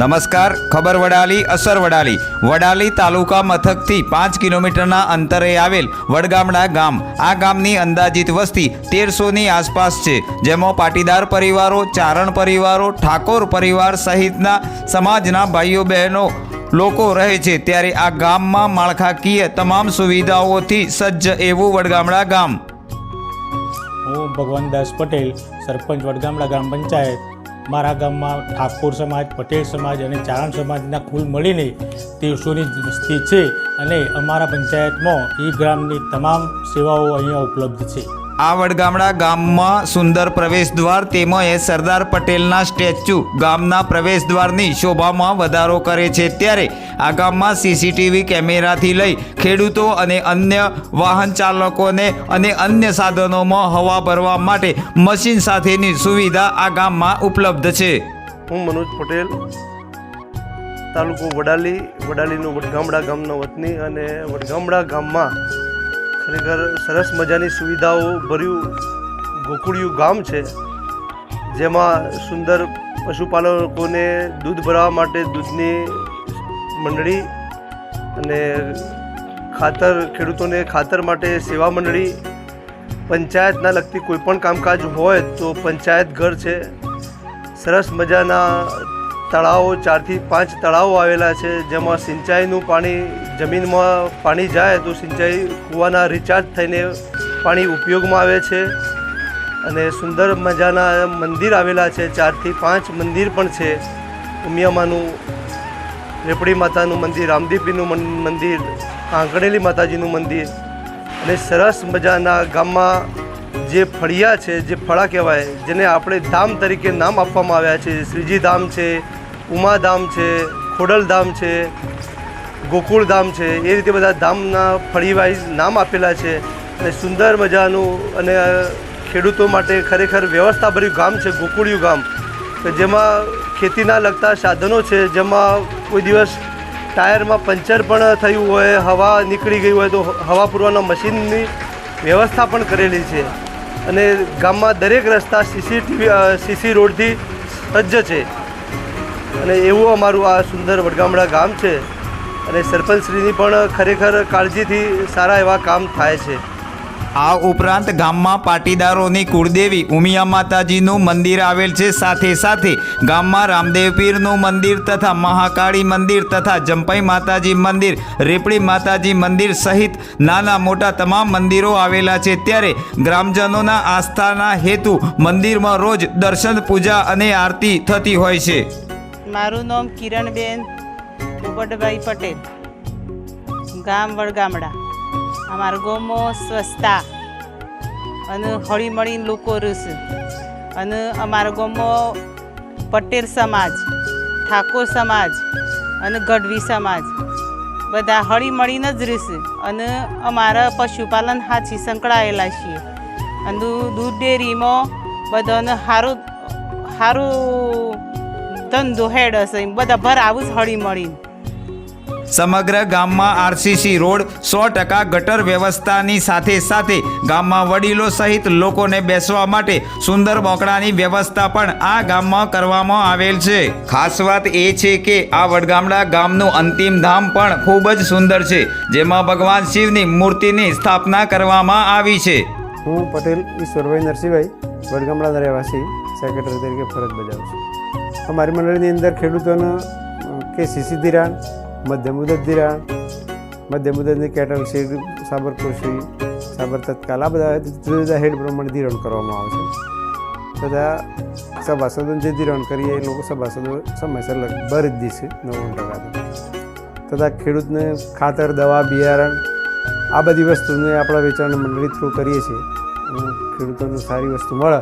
નમસ્કાર, ખબર વડાલી, અસર વડાલી. વડાલી તાલુકા મથકથી પાંચ કિલોમીટરના અંતરે આવેલ વડગામડા ગામ. આ ગામની અંદાજિત વસ્તી તેરસોની આસપાસ છે, જેમાં પાટીદાર પરિવારો, ચારણ પરિવારો, ઠાકોર પરિવાર સહિતના સમાજના ભાઈઓ બહેનો લોકો રહે છે. ત્યારે આ ગામમાં માળખાકીય તમામ સુવિધાઓથી સજ્જ એવું વડગામડા ગામ. હું ભગવાનદાસ પટેલ, સરપંચ વડગામડા ગ્રામ પંચાયત. મારા ગામમાં ઠાકોર સમાજ, પટેલ સમાજ અને ચારણ સમાજના કુલ મળીને તેરસોની વસ્તી છે અને અમારા પંચાયતમાં એ ગ્રામની તમામ સેવાઓ અહીંયા ઉપલબ્ધ છે. આ વડગામડા ગામમાં સુંદર પ્રવેશ દ્વાર તેમજ સરદાર પટેલના સ્ટેચ્યુ ગામના પ્રવેશ દ્વારની શોભામાં વધારો કરે છે. ત્યારે આ ગામમાં સીસીટીવી કેમેરાથી લઈ ખેડૂતો અને અન્ય વાહન ચાલકોને અને અન્ય સાધનોમાં હવા ભરવા માટે મશીન સાથેની સુવિધા આ ગામમાં ઉપલબ્ધ છે. હું મનોજ પટેલ, તાલુકો વડાલી, વડાલીનું વડગામડા ગામનો વતની અને વડગામડા ગામમાં ખરેખર સરસ મજાની સુવિધાઓ ભર્યું ગોકુળિયું ગામ છે, જેમાં સુંદર પશુપાલકોને દૂધ ભરાવા માટે દૂધની મંડળી અને ખાતર, ખેડૂતોને ખાતર માટે સેવા મંડળી, પંચાયતના લગતી કોઈપણ કામકાજ હોય તો પંચાયત ઘર છે. સરસ મજાના તળાવો, ચારથી પાંચ તળાવો આવેલા છે, જેમાં સિંચાઈનું પાણી જમીનમાં પાણી જાય તો સિંચાઈ કૂવાના રિચાર્જ થઈને પાણી ઉપયોગમાં આવે છે. અને સુંદર મજાના મંદિર આવેલા છે, ચારથી પાંચ મંદિર પણ છે. ઉમિયામાનું, રેપડી માતાનું મંદિર, રામદેવીનું મંદિર આંકણેલી માતાજીનું મંદિર અને સરસ મજાના ગામમાં જે ફળિયા છે, જે ફળા કહેવાય, જેને આપણે ધામ તરીકે નામ આપવામાં આવ્યા છે. શ્રીજી ધામ છે ઉમાધામ છે, ખોડલધામ છે, ગોકુળધામ છે, એ રીતે બધા ધામના ફળી વાઇઝ નામ આપેલા છે અને સુંદર મજાનું અને ખેડૂતો માટે ખરેખર વ્યવસ્થાભર્યું ગામ છે, ગોકુળિયું ગામ. કે જેમાં ખેતીના લગતા સાધનો છે, જેમાં કોઈ દિવસ ટાયરમાં પંચર પણ થયું હોય, હવા નીકળી ગઈ હોય તો હવા પૂરવાના મશીનની વ્યવસ્થા પણ કરેલી છે. અને ગામમાં દરેક રસ્તા સીસીટીવી સીસી રોડથી સજ્જ છે. અને એવું અમારું આ સુંદર વડગામડા ગામ છે. અને સરપંચશ્રીની પણ ખરેખર કાળજીથી સારા એવા કામ થાય છે. આ ઉપરાંત ગામમાં પાટીદારોની કુળદેવી ઉમિયા માતાજીનું મંદિર આવેલ છે. સાથે સાથે ગામમાં રામદેવ પીરનું મંદિર તથા મહાકાળી મંદિર તથા જંપાઈ માતાજી મંદિર, રેપડી માતાજી મંદિર સહિત નાના મોટા તમામ મંદિરો આવેલા છે. ત્યારે ગ્રામજનોના આસ્થાના હેતુ મંદિરમાં રોજ દર્શન પૂજા અને આરતી થતી હોય છે. મારું નામ કિરણબેન પોપટભાઈ પટેલ. ગામ વડગામડા. અમારા ગામમાં સ્વચ્છતા અને હળી મળીને લોકો રહેશે અને અમારા ગામમાં પટેલ સમાજ, ઠાકોર સમાજ અને ગઢવી સમાજ બધા હળી મળીને જ રહેશે અને અમારા પશુપાલન હાથી સંકળાયેલા છીએ. અને દૂધ ડેરીમાં બધાને સારું સારું ધંધો હેડ હશે બધા ભરાવું જ હળી મળીને. સમગ્ર ગામમાં આરસીસી રોડ સો ટકા ગટર વ્યવસ્થાની સાથે સાથે ગામમાં વડીલો સહિત લોકોને બેસવા માટે સુંદર બોકડાની વ્યવસ્થા પણ આ ગામમાં કરવામાં આવેલ છે. ખાસ વાત એ છે કે આ વડગામડા ગામનું અંતિમ ધામ પણ ખૂબ જ સુંદર છે જેમાં ભગવાન શિવની મૂર્તિની સ્થાપના કરવામાં આવી છે. હું પટેલ ઈશ્વરભાઈ નરસિંહભાઈ વડગામડાના રહેવાસી સેક્રેટરી તરીકે ફરજ બજાવું છું. અમારી મંડળની અંદર ખેડૂતોનો કે સીસી ધિરાણ મધ્ય મુદત ધિરાણ મધ્ય મુદતની કેટલ સીડ સાબર કૃષિ સાબર તત્કાલ, આ બધા જુદા જુદા હેડ પ્રમાણે ધિરાણ કરવામાં આવે છે. બધા સભાસદોને જે ધિરાણ કરીએ એ લોકો સભાસદો સમયસર ભરી જ દેશે નવ્વાણું ટકા તથા ખેડૂતને ખાતર, દવા, બિયારણ, આ બધી વસ્તુને આપણા વેચાણ મંડળી થ્રુ કરીએ છીએ. ખેડૂતોને સારી વસ્તુ મળે,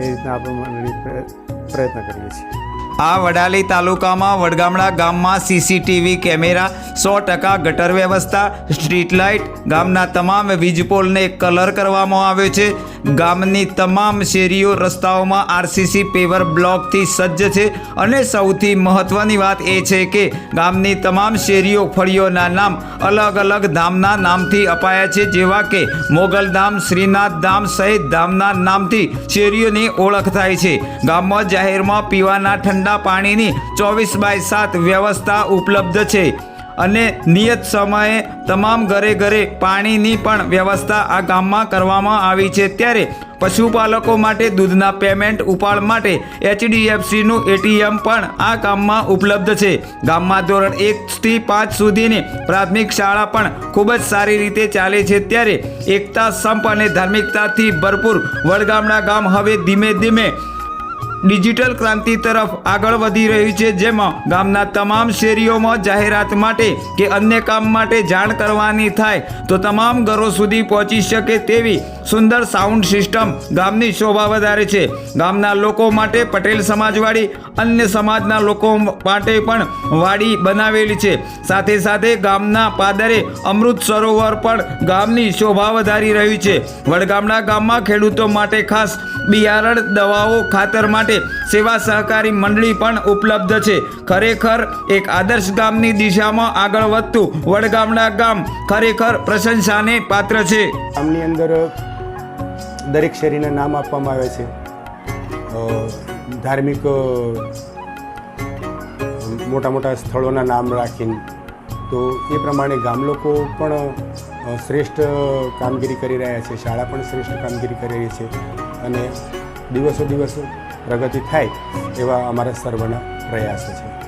એ રીતના આપણે મંડળી પ્રયત્ન કરીએ છીએ. આ વડાલી તાલુકામાં વડગામડા ગામમાં સીસીટીવી કેમેરા સો ટકા ગટર વ્યવસ્થા, સ્ટ્રીટ લાઇટ, ગામના તમામ વીજ પોલને કલર કરવામાં આવ્યો છે. ગામની તમામ શેરીઓ રસ્તાઓમાં આરસીસી પેવર બ્લોકથી સજ્જ છે. અને સૌથી મહત્વની વાત એ છે કે ગામની તમામ શેરીઓ ફળીઓના નામ અલગ અલગ ધામના નામથી અપાયા છે. જેવા કે મોગલધામ શ્રીનાથ ધામ સહિત ધામના નામથી શેરીઓની ઓળખ થાય છે. ગામમાં જાહેરમાં પીવાના ઠંડા પાણીની ચોવીસ બાય સાત વ્યવસ્થા ઉપલબ્ધ છે. અને નિયત સમયે તમામ ઘરે ઘરે પાણીની પણ વ્યવસ્થા આ ગામમાં કરવામાં આવી છે. ત્યારે પશુપાલકો માટે દૂધના પેમેન્ટ ઉપાડ માટે એચડીએફસીનું એટીએમ પણ આ ગામમાં ઉપલબ્ધ છે. ગામમાં ધોરણ એકથી પાંચ સુધીની પ્રાથમિક શાળા પણ ખૂબ જ સારી રીતે ચાલે છે. ત્યારે એકતા સંપ અને ધાર્મિકતાથી ભરપૂર વડગામડા ગામ હવે ધીમે ધીમે ડિજિટલ ક્રાંતિ તરફ આગળ વધી રહ્યું છે, જેમાં ગામના તમામ શેરીઓમાં જાહેરાત માટે કે અન્ય કામ માટે જાણ કરવાની થાય, તો તમામ ઘરો સુધી પહોંચી શકે તેવી સુંદર સાઉન્ડ સિસ્ટમ ગામની શોભા વધારે છે. ગામના લોકો માટે પટેલ સમાજવાડી અન્ય સમાજના લોકો માટે પણ વાડી બનાવેલી છે. સાથે સાથે ગામના પાદરે અમૃત સરોવર પણ ગામની શોભા વધારી રહ્યું છે. વડગામડા ગામમાં ખેડૂતો માટે ખાસ બિયારણ, દવાઓ ખાતર માટે સેવા સહકારી મંડળી પણ ઉપલબ્ધ છે. ખરેખર એક આદર્શ ગામની દિશામાં આગળ વધતું વડગામડા ગામ ખરેખર પ્રશંસાને પાત્ર છે. ગામની અંદર દરેક શેરીના નામ આપવામાં આવે છે. ધાર્મિક મોટા મોટા સ્થળોના નામ રાખીને. તો એ પ્રમાણે ગામ લોકો પણ શ્રેષ્ઠ કામગીરી કરી રહ્યા છે. શાળા પણ શ્રેષ્ઠ કામગીરી કરી રહી છે. અને દિવસો દિવસો પ્રગતિ થાય એવા અમારા સર્વના પ્રયાસો છે.